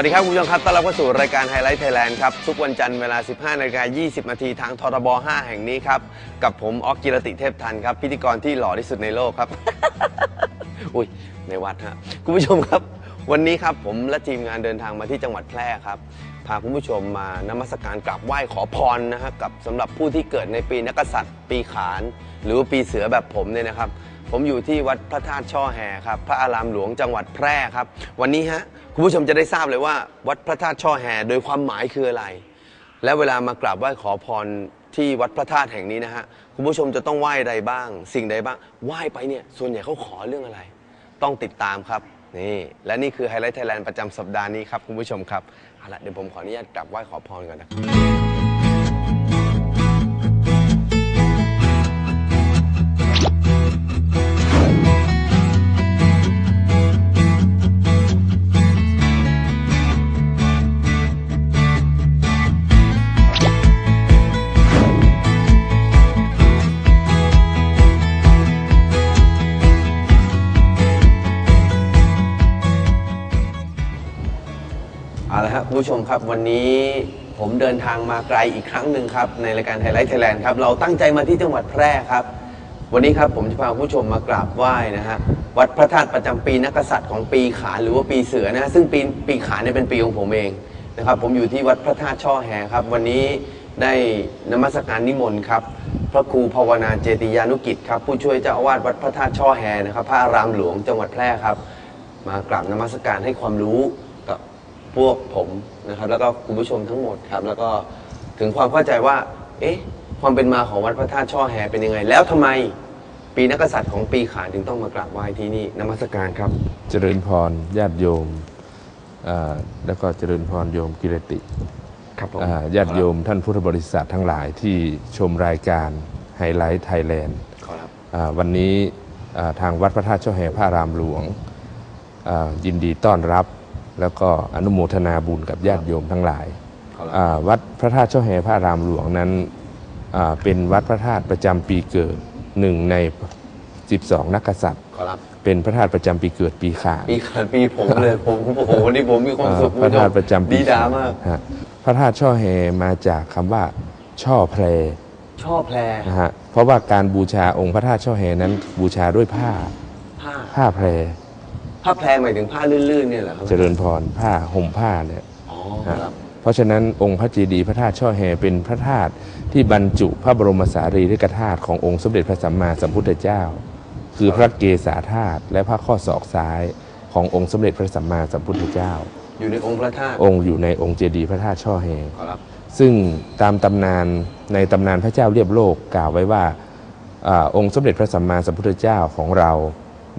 วัสดีครับคุณผู้ชมครับต้อนรับเข้าสู่รายการไฮไลท์ไทยแลนด์ครับ ทุกวันจันทร์เวลา 15นาฬิกา20 นาทีทางทรบ 5 แห่งนี้ครับ กับผมออกกิรติเทพทันครับ พิธีกรที่หล่อที่สุดในโลกครับ อุ้ยในวัดฮะคุณผู้ชมครับ วันนี้ครับผมและทีมงานเดินทางมาที่จังหวัดแพร่ครับ พาคุณผู้ชมมานมัสการกราบไหว้ขอพรนะฮะกับสำหรับผู้ที่เกิดในปีนักกษัตริย์ ปีขาน หรือว่าปีเสือแบบผมเนี่ยนะครับ ผมอยู่ที่วัดพระธาตุช่อแฮครับพระอารามหลวงจังหวัดแพร่ครับ วันนี้ฮะ คุณผู้ชมจะได้ทราบเลยว่า วัดพระธาตุช่อแฮโดยความหมายคืออะไร และเวลามากราบไหว้ขอพรที่วัดพระธาตุแห่งนี้นะฮะคุณผู้ชมจะต้องไหว้ใดบ้าง สิ่งใดบ้างไหว้ไปเนี่ยส่วนใหญ่เขาขอเรื่องอะไร ต้องติดตามครับนี่และนี่คือไฮไลท์ไทยแลนด์ประจำสัปดาห์นี้ครับคุณผู้ชมครับเอาละเดี๋ยวผมขออนุญาตกราบไหว้ขอพรก่อนนะครับ ละครับผู้ชมครับวันนี้ผมเดินทางมาไกลอีกครั้งหนึ่งครับ ในรายการไฮไลท์ไทยแลนด์ครับ เราตั้งใจมาที่จังหวัดแพร่ครับ วันนี้ครับผมจะพาผู้ชมมากราบไหว้นะฮะวัดพระธาตุประจำปีนักษัตริย์ของปีขานหรือว่าปีเสือนะฮะซึ่งปีปีขานเนี่ยเป็นปีของผมเองนะครับ ผมอยู่ที่วัดพระธาตุช่อแฮครับ วันนี้ได้นมัสการนิมนต์ครับ พระครูภาวนาเจติยานุกิจครับผู้ช่วยเจ้าอาวาสวัดพระธาตุช่อแฮนะครับ พระอารามหลวงจังหวัดแพร่ครับ มากราบนมัสการให้ความรู้ พวกผมนะครับแล้วก็คุณผู้ชมทั้งหมดครับ แล้วก็ถึงความเข้าใจว่า เอ๊ะ ความเป็นมาของวัดพระธาตุช่อแฮเป็นยังไง แล้วทำไมปีนักกษัตริย์ของปีขานถึงต้องมากราบไหว้ที่นี่นมัสการครับ เจริญพรญาติโยมอ่าแล้วก็เจริญพรโยมกิรติครับผมอ่าญาติโยมท่านพุทธบริษัททั้งหลายที่ชมรายการไฮไลท์ไทยแลนด์ ขอรับวันนี้อ่าทางวัดพระธาตุเจ้าแห่พระอารามหลวงอ่ายินดีต้อนรับ แล้วก็อนุโมทนาบุญกับญาติโยมทั้งหลายขอรับอ่าวัดพระธาตุเจ้าแห่พระอารามหลวงนั้นอ่าเป็นวัดพระธาตุประจำปีเกิดหนึ่งใน 12 นักกษัตริย์ขอรับเป็นพระธาตุประจำปีเกิดปีขานปีขานปีผมเลยผมโอ้โหวันนี้ผมมีความสุขพระธาตุประจำปีดีดามากฮะพระธาตุช่อแฮมาจากคำว่า ช่อแพรชอบแพรนะฮะเพราะว่าการบูชาองค์พระธาตุช่อแฮนั้นบูชาด้วยผ้าผ้าผ้าแพร ผ้าแพรหมายถึงผ้าลื่นๆเนี่ยเหรอครับเจริญพรผ้าห่มผ้าเนี่ยอ๋อฮะครับ เพราะฉะนั้นองค์พระเจดีย์พระธาตุช่อแฮเป็นพระธาตุที่บรรจุพระบรมสารีริกธาตุขององค์สมเด็จพระสัมมาสัมพุทธเจ้า คือพระเกศาธาตุและพระข้อศอกซ้ายขององค์สมเด็จพระสัมมาสัมพุทธเจ้า อยู่ในองค์พระธาตุองค์อยู่ในองค์เจดีย์พระธาตุช่อแฮขอรับซึ่งตามตำนานในตำนานพระเจ้าเรียบโลกกล่าวไว้ว่าอาองค์สมเด็จพระสัมมาสัมพุทธเจ้าของเรา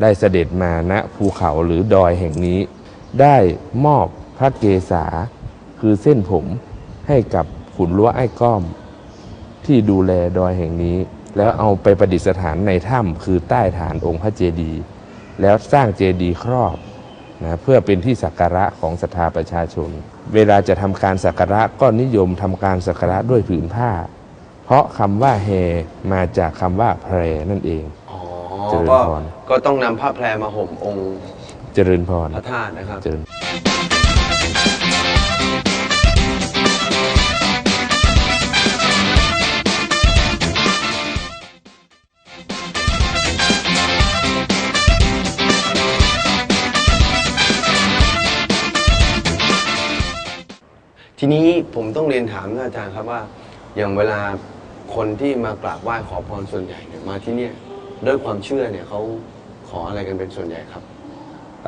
ได้เสด็จมาณภูเขาหรือดอยแห่งนี้ ได้มอบพระเกศาคือเส้นผมให้กับขุนรั้วไอ้ก้อม ที่ดูแลดอยแห่งนี้ แล้วเอาไปประดิษฐานในถ้ำคือใต้ฐานองค์พระเจดีย์แล้วสร้างเจดีย์ครอบนะเพื่อเป็นที่สักการะของศรัทธาประชาชน เวลาจะทำการสักการะก็นิยมทำการสักการะด้วยผืนผ้า เพราะคำว่าแฮมาจากคำว่าแพรนั่นเอง จริญพรก็ต้องนำผ้าแพรมาห่มองค์เจริญพรพระธาตุนะครับทีนี้ผมต้องเรียนถามอาจารย์ครับว่า อย่างเวลาคนที่มากราบไหว้ขอพรส่วนใหญ่เนี่ยมาที่เนี่ย ด้วยความเชื่อเนี่ยเขาขออะไรกันเป็นส่วนใหญ่ครับ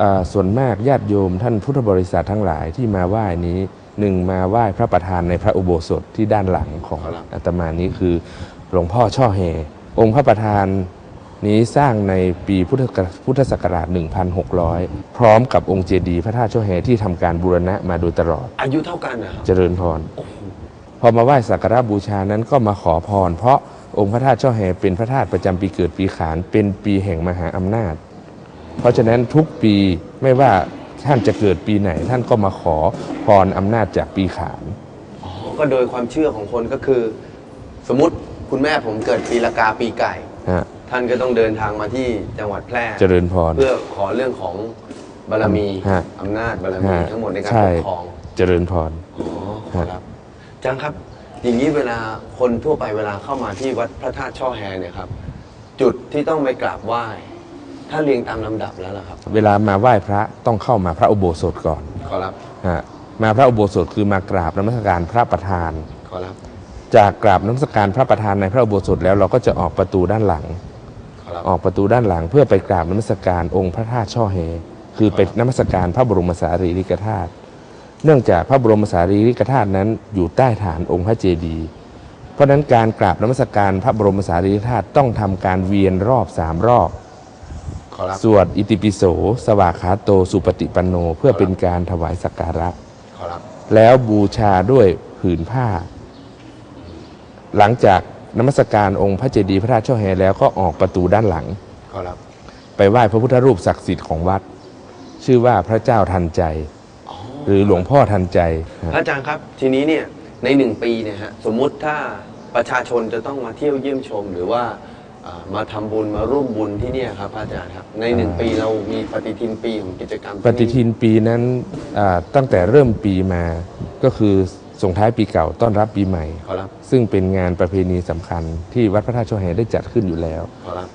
อ่าส่วนมากญาติโยมท่านพุทธบริษัททั้งหลายที่มาไหว้นี้หนึ่งมาไหว้พระประธานในพระอุโบสถที่ด้านหลังของครับ อาตมานี้คือหลวงพ่อช่อเฮองค์พระประธานนี้สร้างในปีพุทธกพุทธศักราช 1600 พร้อมกับองค์เจดีย์พระธาตุช่อเฮที่ทำการบูรณะมาโดยตลอดอายุเท่ากันนะครับเจริญพรพอมาไหว้สักการะบูชานั้นก็มาขอพร เพราะ องค์พระธาตุช่อแฮเป็นพระธาตุประจำปีเกิดปีขาน เป็นปีแห่งมหาอำนาจ เพราะฉะนั้นทุกปีไม่ว่าท่านจะเกิดปีไหน ท่านก็มาขอพรอำนาจจากปีขานอ๋อก็โดยความเชื่อของคนก็คือ สมมติคุณแม่ผมเกิดปีละกาปีไก่ ฮะ ท่านก็ต้องเดินทางมาที่จังหวัดแพร่เจริญพร เพื่อขอเรื่องของบารมีฮะอำนาจบารมีฮะทั้งหมดในการใช่ ปกครองเจริญพร อ๋อครับอาจังครับ อย่างนี้เวลาคนทั่วไปเวลาเข้ามาที่วัดพระธาตุช่อแฮเนี่ยครับ จุดที่ต้องไปกราบไหว้ ถ้าเรียงตามลำดับแล้วล่ะครับเวลามาไหว้พระต้องเข้ามาพระอุโบสถก่อนขอรับฮะมาพระอุโบสถคือมากราบนมัสการพระประธาน ขอรับจากกราบนมัสการพระประธานในพระอุโบสถแล้วเราก็จะออกประตูด้านหลัง ขอรับ ออกประตูด้านหลังเพื่อไปกราบนมัสการองค์พระธาตุช่อเฮ คือไปนมัสการพระบรมสารีริกธาตุ เนื่องจากพระบรมสารีริกธาตุนั้นอยู่ใต้ฐานองค์พระเจดีย์เพราะฉะนั้นการกราบนมัสการพระบรมสารีริกธาตุต้องทำการเวียนรอบสามรอบขอรับสวดอิติปิโส สวากขาโตสุปฏิปันโนเพื่อเป็นการถวายสักการะขอรับแล้วบูชาด้วยผืนผ้า หลังจากนมัสการองค์พระเจดีย์พระธาตุช่อแฮแล้วก็ออกประตูด้านหลังขอรับไปไหว้พระพุทธรูปศักดิ์สิทธิ์ของวัด ชื่อว่าพระเจ้าทันใจอ๋อ หรือหลวงพ่อทันใจพระอาจารย์ครับทีนี้เนี่ยในหนึ่งปีเนี่ยฮะสมมุติถ้าประชาชนจะต้องมาเที่ยวเยี่ยมชม หรือว่าอ่ามาทำบุญมาร่วมบุญที่เนี่ยครับพระอาจารย์ครับในหนึ่งปีเรามีปฏิทินปีของกิจกรรมปฏิทินปีนั้นอ่าตั้งแต่เริ่มปีมาก็คือส่งท้ายปีเก่าต้อนรับปีใหม่ ขอรับซึ่งเป็นงานประเพณีสำคัญที่วัดพระธาตุช่อแฮได้จัดขึ้นอยู่แล้ว ขอรับ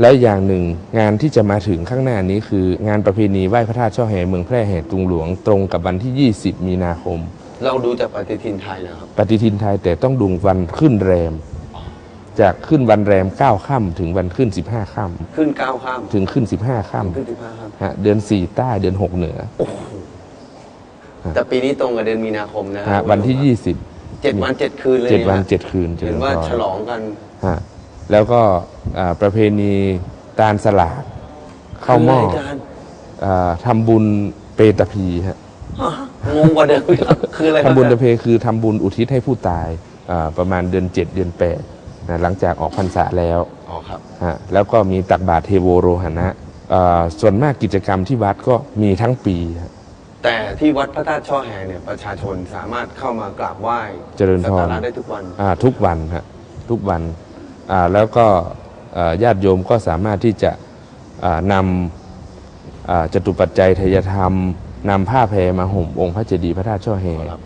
และอย่างหนึ่งงานที่จะมาถึงข้างหน้านี้คืองานประเพณีไหว้พระธาตุช่อแฮเมืองแพร่แห่ตุงหลวงตรงกับวันที่ 20 มีนาคม เราดูจากปฏิทินไทยนะครับ ปฏิทินไทยแต่ต้องดูวันขึ้นแรม จากขึ้นวันแรม 9 ค่ำถึงวันขึ้น 15 ค่ขึ้นเก้าข้ามำถึงขึ้น 15 ค่ขึ้นสิบห้าข้ามำฮะเดือน 4 ใต้เดือน 6 เหนือแต่ปีนี้ตรงกับเดือนมีนาคมนะฮะวันที่เจ็ดวันเจ็ดคืนเลย20 7วันนะ7คืนเห็นว่าจริญพรฉลองกัน ฮะ แล้วก็อ่าประเพณีตาลสลากเข้าวหม้อคืะไรอาจารย์อ่าทำบุญเปตพีฮะ ฮะงงกว่าเดิมอีกครับคืออะไรครับทำบุญอาเปจารย์เพคือทำบุญอุทิศให้ผู้ตายอ่าประมาณเดือน 7 เดือน8นะหลังจากออกพรรษาแล้วอ๋อครับฮะแล้วก็มีตักบาตรเทโวโรหณะอ่าส่วนมากกิจกรรมที่วัดก็มีทั้งปีฮะ แต่ที่วัดพระธาตุช่อแฮเนี่ยประชาชนสามารถเข้ามากราบไหว้เจริญสักพรการะได้ทุกวัน อ่าทุกวันฮะทุกวันอ่า แล้วก็อ่าญาติโยมก็สามารถที่จะอ่านำอ่าจตุปัจจัยทายธรรมนำผ้าแพรมาห่มองค์พระเจดีย์พระธาตุช่อแฮครับ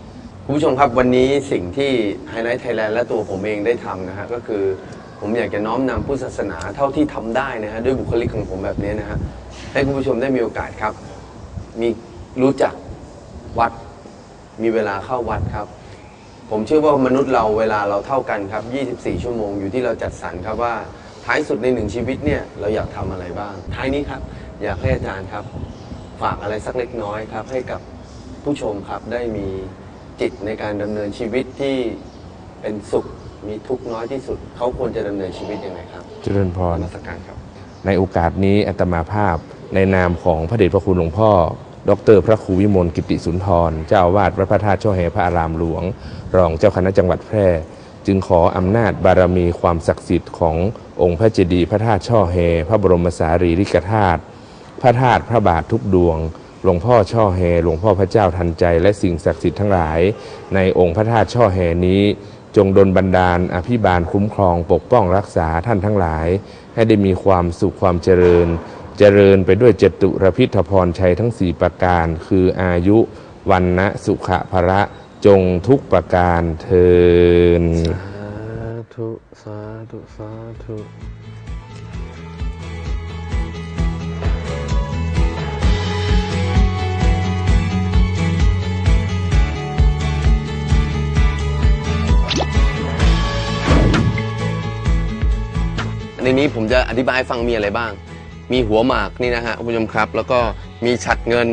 คุณผู้ชมครับวันนี้สิ่งที่ไฮไลท์ไทยแลนด์และตัวผมเองได้ทำนะฮะก็คือผมอยากจะน้อมนำพุทธศาสนาเท่าที่ทำได้นะฮะด้วยบุคลิกของผมแบบนี้นะฮะให้คุณผู้ชมได้มีโอกาสครับ มีรู้จักวัดมีเวลาเข้าวัดครับ ผมเชื่อว่ามนุษย์เราเวลาเราเท่ากันครับ 24 ชั่วโมงอยู่ที่เราจัดสรรครับว่าท้ายสุดในหนึ่งชีวิตเนี่ยเราอยากทำอะไรบ้าง ท้ายนี้ครับ อยากให้อาจารย์ครับ ฝากอะไรสักเล็กน้อยครับ ให้กับผู้ชมครับได้มีจิตในการดำเนินชีวิตที่เป็นสุขมีทุกข์น้อยที่สุด เขาควรจะดำเนินชีวิตยังไงครับเจริญพรนมัสการครับ ในโอกาสนี้อาตมาภาพในนามของพระเดชพระคุณหลวงพ่อ ดร พระครูวิมลกิติสุนทร เจ้าวาสวัดพระธาตุช่อแฮพระอารามหลวง รองเจ้าคณะจังหวัดแพร่ จึงขออำนาจบารมีความศักดิ์สิทธิ์ขององค์พระเจดีย์พระธาตุช่อแฮพระบรมสารีริกธาตุพระธาตุพระบาททุกดวงหลวงพ่อช่อแฮหลวงพ่อพระเจ้าทันใจ และสิ่งศักดิ์สิทธิ์ทั้งหลาย ในองค์พระธาตุช่อแฮนี้ จงดลบันดาล อภิบาลคุ้มครองปกป้องรักษาท่านทั้งหลาย ให้ได้มีความสุขความเจริญ เจริญไปด้วยเจตุรพิธพรชัยทั้งสี่ประการ คืออายุวันนะสุขะพระจงทุกประการเทินธุ สาธุ สาธุในนี้ผมจะอธิบายฟังมีอะไรบ้าง มีหัวหมากนี่นะฮะคุณผู้ชมครับ แล้วก็มีฉัดเงิน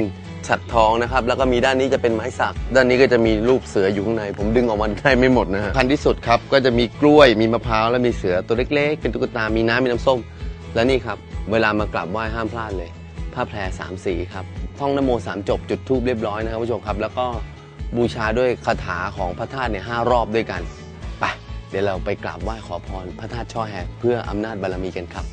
ฉัดทองนะครับ แล้วก็มีด้านนี้จะเป็นไม้สัก ด้านนี้ก็จะมีรูปเสืออยู่ข้างใน ผมดึงออกมาได้ไม่หมดนะฮะคันที่สุดครับก็จะมีกล้วยมีมะพร้าวและมีเสือตัวเล็ก ๆ เป็นตุ๊กตา มีน้ำมีน้ำส้ม และนี่ครับ เวลามากราบไหว้ห้ามพลาดเลย ผ้าแพรสามสีครับท่องนโมสามจบจุดทูบเรียบร้อยนะครับผู้ชมครับ แล้วก็บูชาด้วยคาถาของพระธาตุเนี่ยห้ารอบด้วยกันไปเดี๋ยวเราไปกราบไหว้ขอพรพระธาตุช่อแฮเพื่ออำนาจบารมีกันครับ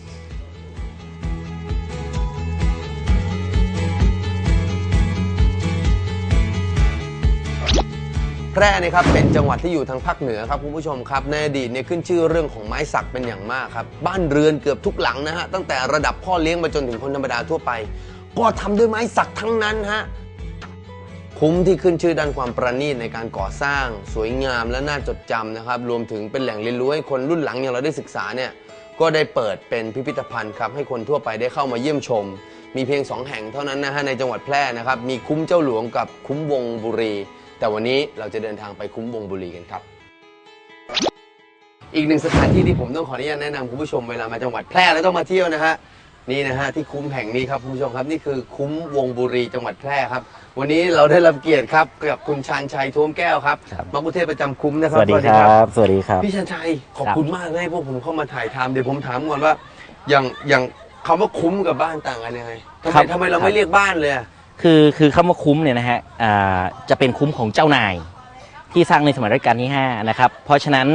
แพร่เนี่ยครับเป็นจังหวัดที่อยู่ทางภาคเหนือครับคุณผู้ชมครับในอดีตเนี่ยขึ้นชื่อเรื่องของไม้สักเป็นอย่างมากครับบ้านเรือนเกือบทุกหลังนะฮะตั้งแต่ระดับพ่อเลี้ยงมาจนถึงคนธรรมดาทั่วไป ก็ทำด้วยไม้สักทั้งนั้นฮะคุ้มที่ขึ้นชื่อด้านความประณีตในการก่อสร้าง สวยงามและน่าจดจำนะครับรวมถึงเป็นแหล่งเรียนรู้ให้คนรุ่นหลังอย่างเราได้ศึกษาเนี่ยก็ได้เปิดเป็นพิพิธภัณฑ์ครับให้คนทั่วไปได้เข้ามาเยี่ยมชม มีเพียงสองแห่งเท่านั้นนะฮะในจังหวัดแพร่นะครับมีคุ้มเจ้าหลวงกับคุ้มวงบุรี แต่วันนี้เราจะเดินทางไปคุ้มวงบุรีกันครับ อีกหนึ่งสถานที่ที่ผมต้องขออนุญาตแนะนำคุณผู้ชมเวลามาจังหวัดแพร่แล้วต้องมาเที่ยวนะฮะนี่นะฮะที่คุ้มแห่งนี้ครับคุณผู้ชมครับนี่คือคุ้มวงบุรีจังหวัดแพร่ครับ วันนี้เราได้รับเกียรติครับกับคุณชาญชัยท้วมแก้วครับครับมักคุเทศก์ประจำคุ้มนะคสรับวัสดีครับ สวัสดีครับ พี่ชาญชัยขอบครับคุณมากเลยให้พวกผมเข้ามาถ่ายทำเดี๋ยวผมถามก่อนว่า อย่างอย่างคำว่าคุ้มกับบ้านต่างกันยังไงทำไมทำไมเราไม่เรียกบ้านเลยอะ คือคือคำว่าคุ้มเนี่ยนะฮะอ่าจะเป็นคุ้มของเจ้านาย ที่สร้างในสมัยรัชกาลที่5นะครับเพราะฉะนั้น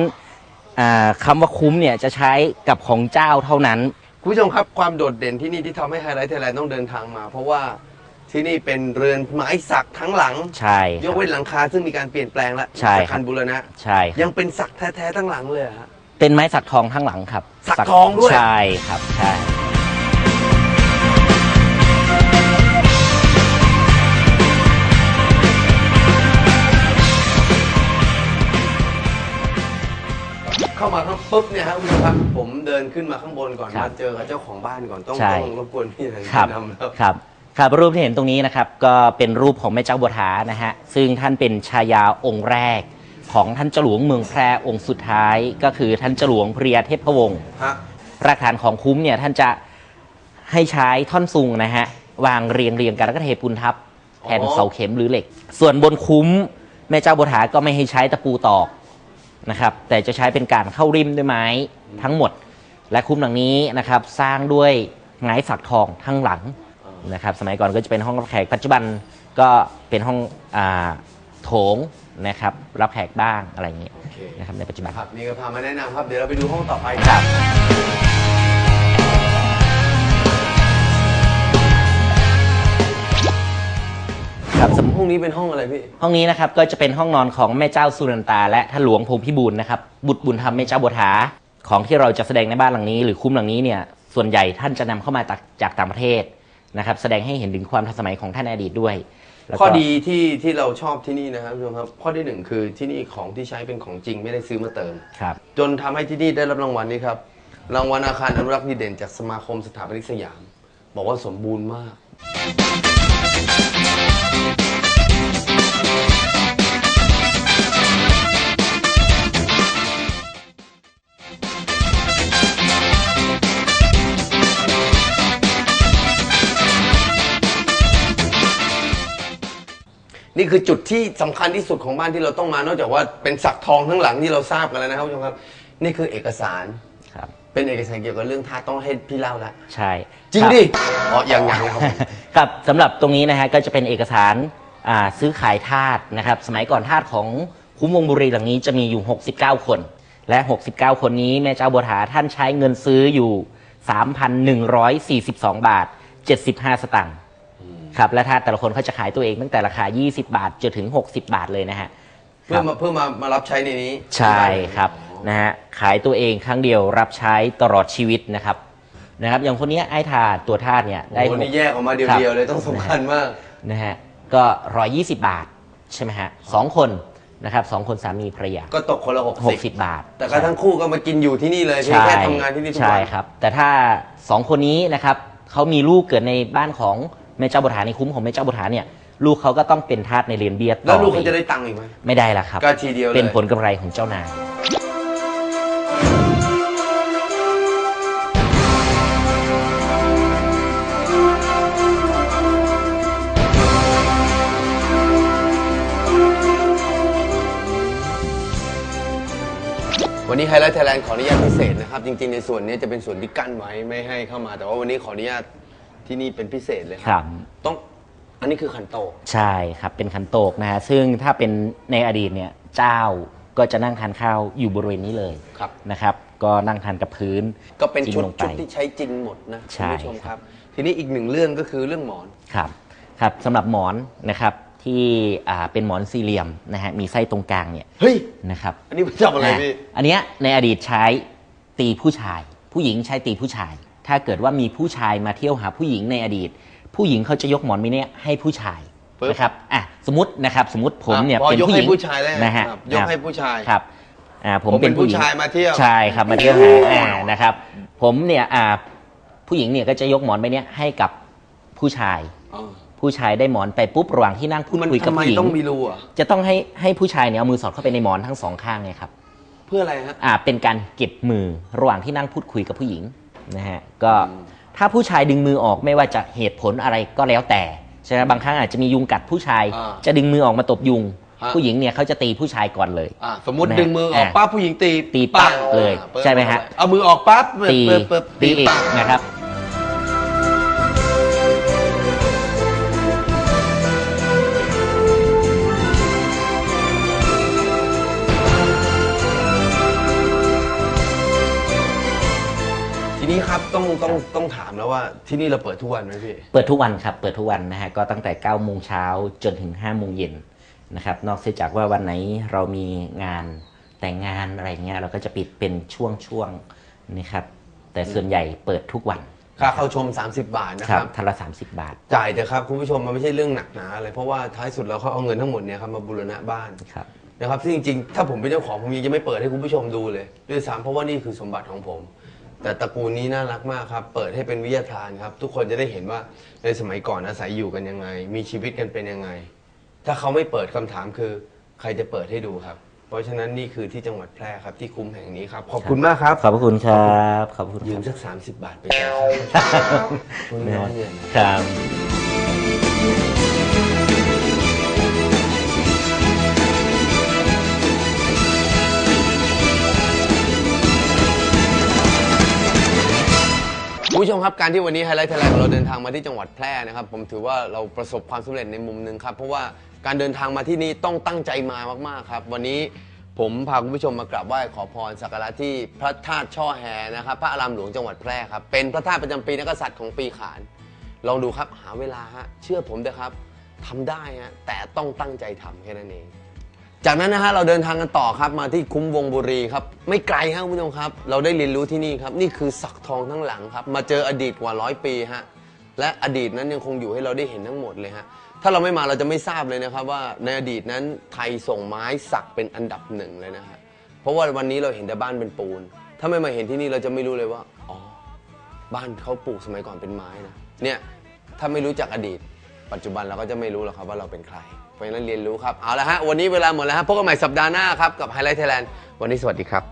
อ่าคำว่าคุ้มเนี่ยจะใช้กับของเจ้าเท่านั้นคุณผู้ชมครับความโดดเด่นที่นี่ที่ทำให้ไฮไลท์ไทยแลนด์ต้องเดินทางมา เพราะว่าที่นี่เป็นเรือนไม้สักทั้งหลังใช่คยรักบเว้นหลังคาซึ่งมีการเปลี่ยนแปลงแล้วใช่ครับจากคันบูรณะใช่ครับยังเป็นสักแท้ๆทั้งหลังเลยเหรอฮะเป็นไม้สักทองทั้งหลังครับ สักทองด้วยใช่ครับใช่ ปุ๊บเนี่ยครับคุณผู้ชมครับผมเดินขึ้นมาข้างบนก่อนมาเจอกับเจ้าของบ้านก่อนต้องต้องรบกวนพี่หน่อยครับแนะนำแล้วครับครับรูปที่เห็นตรงนี้นะครับก็เป็นรูปของแม่เจ้าบัวทานะฮะซึ่งท่านเป็นชายาองค์แรก ของท่านเจ้าหลวงเมืองแพร่องค์สุดท้าย ก็คือท่านเจ้าหลวงพรียาเทพวงศ์ ฮะ รากฐานของคุ้มเนี่ยท่านจะให้ใช้ท่อนซุงนะฮะวางเรียงเรียงกันแล้วก็เทปูนทับ แทนอ๋อ เสาเข็มหรือเหล็ก ส่วนบนคุ้มแม่เจ้าบัวถาก็ไม่ให้ใช้ตะปูตอก นะครับแต่จะใช้เป็นการเข้าริมด้วยไม้ทั้งหมด และคุ้มหลังนี้นะครับสร้างด้วยไม้สักทองทั้งหลังนะครับสมัยก่อนก็จะเป็นห้องรับแขกปัจจุบันก็เป็นห้องอาโถงนะครับรับแขกบ้างอะไรอย่างเงี้ยโอเคนะครับในปัจจุบัน ครับนี่ก็พามาแนะนำครับ เดี๋ยวเราไปดูห้องต่อไปครับ ห้องนี้เป็นห้องอะไรพี่ ห้องนี้นะครับก็จะเป็นห้องนอนของแม่เจ้าสุนันตา และท่านหลวงพงพิบูลนะครับบุตรบุญธรรมแม่เจ้าบัวถาของที่เราจะแสดงในบ้านหลังนี้ หรือคุ้มหลังนี้เนี่ยส่วนใหญ่ท่านจะนำเข้ามาจากจากต่างประเทศนะครับแสดงให้เห็นถึงความทันสมัยของท่านในอดีตด้วยแล้วก็ข้อดีที่ที่เราชอบที่นี่นะครับคุณผู้ชมครับ ข้อที่หนึ่งคือที่นี่ของที่ใช้เป็นของจริงไม่ได้ซื้อมาเติม ครับ จนทำให้ที่นี่ได้รับรางวัลนี้ครับ รางวัลอาคารอนุรักษ์ดีเด่นจากสมาคมสถาปนิกสยาม บอกว่าสมบูรณ์มาก นี่คือจุดที่สำคัญที่สุดของบ้านที่เราต้องมานอกจากว่าเป็นสักทองทั้งหลังที่เราทราบกันแล้วนะครับคุณผู้ชมครับ นี่คือเอกสารครับ เป็นเอกสารเกี่ยวกับเรื่องท่าต้องให้พี่เล่าละใช่จริงคบดิอ๋ออย่างอย่างนะครับผมครับสำหรับตรงนี้นะฮะก็จะเป็นเอกสารอ่าซื้อขายทาสนะครับ สมัยก่อนทาสของคุ้มวงบุรีหลังนี้จะมีอยู่ 69 คน และ 69 คนนี้แม่เจ้าบัวถาท่านใช้เงินซื้ออยู่ 3,142 บาท 75 สตางค์ ครับและทาสแต่ละคนเขาจะขายตัวเองตั้งแต่ราคา 20 บาทจนถึง 60 บาทเลยนะฮะ เพื่อมาเพื่อมามารับใช้ในนี้ใช่ครับนะฮะขายตัวเองครั้งเดียวรับใช้ตลอดชีวิตนะครับนะครับอย่างคนเนี้ยไอ้ทาสตัวทาสเนี่ยได้ได้คนหนี้กแยกออกมาเดีครับยวๆเลยต้องสำคัญมาก นะฮะก็ร้อยยี่สิบาทใช่ไหมฮะสองคนนะครับสองคนสามีภรรยาก็ตกคนละหกหสิกสิบบาท แต่ก็ทั้งคู่ก็มากินอยู่ที่นี่เลยเพียงใช่แค่ทำงานที่นี่ทุกใช่วัน ครับ แต่ถ้าสองคนนี้นะครับเขามีลูกเกิดในบ้านของ แม่เจ้าบุตรหาในคุ้มของแม่เจ้าบุตรหาเนี่ยลูกเขาก็ต้องเป็นทาสในเรียนเบียดแล้วต่อลูกเขาจะได้ตังค์อีกไหม ไม่ได้ละครับก็ทีเดียวเเป็นผลกำไรของเจ้านาย วันนี้ไฮไลท์ไทยแลนด์ขออนุญาตพิเศษนะครับ จริงๆ ในส่วนนี้จะเป็นส่วนที่กั้นไว้ไม่ให้เข้ามา แต่ว่าวันนี้ขออนุญาต ที่นี่เป็นพิเศษเลยครับ ต้องอันนี้คือขันโตกใช่ครับเป็นขันโตกนะฮะซึ่งถ้าเป็นในอดีตเนี่ยเจ้าก็จะนั่งทานข้าวอยู่บริเวณนี้เลยครับ นะครับ ก็นั่งทานกับพื้นก็เป็นชุดจิ้มลงไปชุดที่ใช้จริงหมดนะใช่คุณผู้ชมครับ ทีนี้อีกหนึ่งเรื่องก็คือเรื่องหมอนครับครับสำหรับหมอนนะครับที่อ่าเป็นหมอนสี่เหลี่ยมนะฮะมีไส้ตรงกลางเนี่ยเฮ้ยนะครับอันนี้มันจับอะไรพี่อันเนี้ยในอดีตใช้ตีผู้ชาย ผู้หญิงใช้ตีผู้ชาย ถ้าเกิดว่ามีผู้ชายมาเที่ยวหาผู้หญิงในอดีต ผู้หญิงเขาจะยกหมอนมิเนี้ยให้ผู้ชายปึ๊บ นะครับอะสมมตินะครับสมมติผมเนี่ยอะพอเป็นยกผู้หให้ญิงผู้ชายแล้วนะฮะครับยกให้ผู้ชาย ครับอ่าผมผมเป็เป็นนผู้หญิงผู้ชายมาเที่ยว ใช่ครับมาเที่ยวหาอ่านะครับ ผมเนี่ยอ่าผู้หญิงเนี่ยก็จะยกหมอนไปเนี้ยให้กับผู้ชาย อ๋อผู้ชายได้หมอนไปปุ๊บระหว่างที่นั่งพูดมันคุยกับทำไมผู้หญิง ต้องมีรูอะจะต้องให้ให้ผู้ชายเนี่ยเอามือสอดเข้าไปในหมอนทั้งสองข้างไงครับ เพื่ออะไรฮะ อ่าเป็นการเก็บมือระหว่างที่นั่งพูดคุยกับผู้หญิง นะฮะก็ถ้าผู้ชายดึงมือออกไม่ว่าจะเหตุผลอะไรก็แล้วแต่ใช่ไหมบางครั้งอาจจะมียุงกัดผู้ชาย อ่า จะดึงมือออกมาตบยุงฮะผู้หญิงเนี่ยเขาจะตีผู้ชายก่อนเลย อะสมมตินะฮะดึงมือออกอะปั๊บผู้หญิงตีตีปั๊บเลยอะปึ๊บใช่ไหมฮะ เอามือออกปั๊บตีปึ๊บปึ๊บตีอีกปั๊บ นะครับ ทีนี้ครับต้องต้องต้องถามแล้วว่าที่นี่เราเปิดทุกวันไหมพี่ เปิดทุกวันครับ เปิดทุกวันนะฮะ ก็ตั้งแต่9โมงเช้าจนถึง5โมงเย็นนะครับ นอกเสียจากว่าวันไหนเรามีงานแต่งงานอะไรเงี้ยเราก็จะปิดเป็นช่วงๆนะครับ แต่ส่วนใหญ่เปิดทุกวัน ค่าเข้าชม 30 บาทนะคครัรับบ ทันละ30 บาทจ่ายเถอะครับคุณผู้ชมมันไม่ใช่เรื่องหนักหนาอะไรเพราะว่าท้ายสุดเราเขาเอาเงินทั้งหมดเนี่ยครับมาบูรณะบ้านครับ นะครับซึ่งจริงๆถ้าผมเป็นเจ้าของผมยังจะไม่เปิดให้คุณผู้ชมดูเลยด้วยซ้ำเพราะว่านี่คือสมบัติของผม แต่ตระกูลนี้น่ารักมากครับ เปิดให้เป็นวิทยาทานครับ ทุกคนจะได้เห็นว่าในสมัยก่อนอาศัยอยู่กันยังไง มีชีวิตกันเป็นยังไง ถ้าเขาไม่เปิดคำถามคือใครจะเปิดให้ดูครับ เพราะฉะนั้นนี่คือที่จังหวัดแพร่ครับที่คุ้มแห่งนี้ครับขอบคุณมากครับ ขอบพระคุณครับ ขอบพระคุณยืคมรับสัก 30 บาทไปจ่ายค่าคุณน้อยเงินครับ ผู้ชมครับการที่วันนี้ไฮไลท์ไทยแลนด์ของเราเดินทางมาที่จังหวัดแพร่นะครับ ผมถือว่าเราประสบความสำเร็จในมุมหนึ่งครับ เพราะว่าการเดินทางมาที่นี่ต้องตั้งใจมามาก ๆ ครับ วันนี้ผมพาคุณผู้ชมมากราบไหว้ขอพรสักการะที่พระธาตุช่อแฮนะครับ พระอารามหลวงจังหวัดแพร่ครับ เป็นพระธาตุประจำปีนักกษัตริย์ของปีขาน ลองดูครับหาเวลาฮะเชื่อผมเถอะครับทำได้ฮะแต่ต้องตั้งใจทำแค่นั้นเอง จากนั้นนะฮะเราเดินทางกันต่อครับมาที่คุ้มวงบุรีครับไม่ไกลครับคุณผู้ชมครับ เราได้เรียนรู้ที่นี่ครับ นี่คือสักทองทั้งหลังครับ มาเจออดีตกว่าร้อยปีฮะและอดีตนั้นยังคงอยู่ให้เราได้เห็นทั้งหมดเลยฮะถ้าเราไม่มาเราจะไม่ทราบเลยนะครับ ว่าในอดีตนั้นไทยส่งไม้สักเป็นอันดับหนึ่งเลยนะฮะเพราะว่าวันนี้เราเห็นแต่บ้านเป็นปูน ถ้าไม่มาเห็นที่นี่เราจะไม่รู้เลยว่าอ๋อบ้านเขาปลูกสมัยก่อนเป็นไม้นะเนี่ยถ้าไม่รู้จักอดีต ปัจจุบันเราก็จะไม่รู้หรอกครับว่าเราเป็นใคร เพราะฉะนั้นเรียนรู้ครับ เอาละฮะ วันนี้เวลาหมดแล้วฮะพบกันใหม่สัปดาห์หน้าครับ กับไฮไลท์ไทยแลนด์วันนี้สวัสดีครับ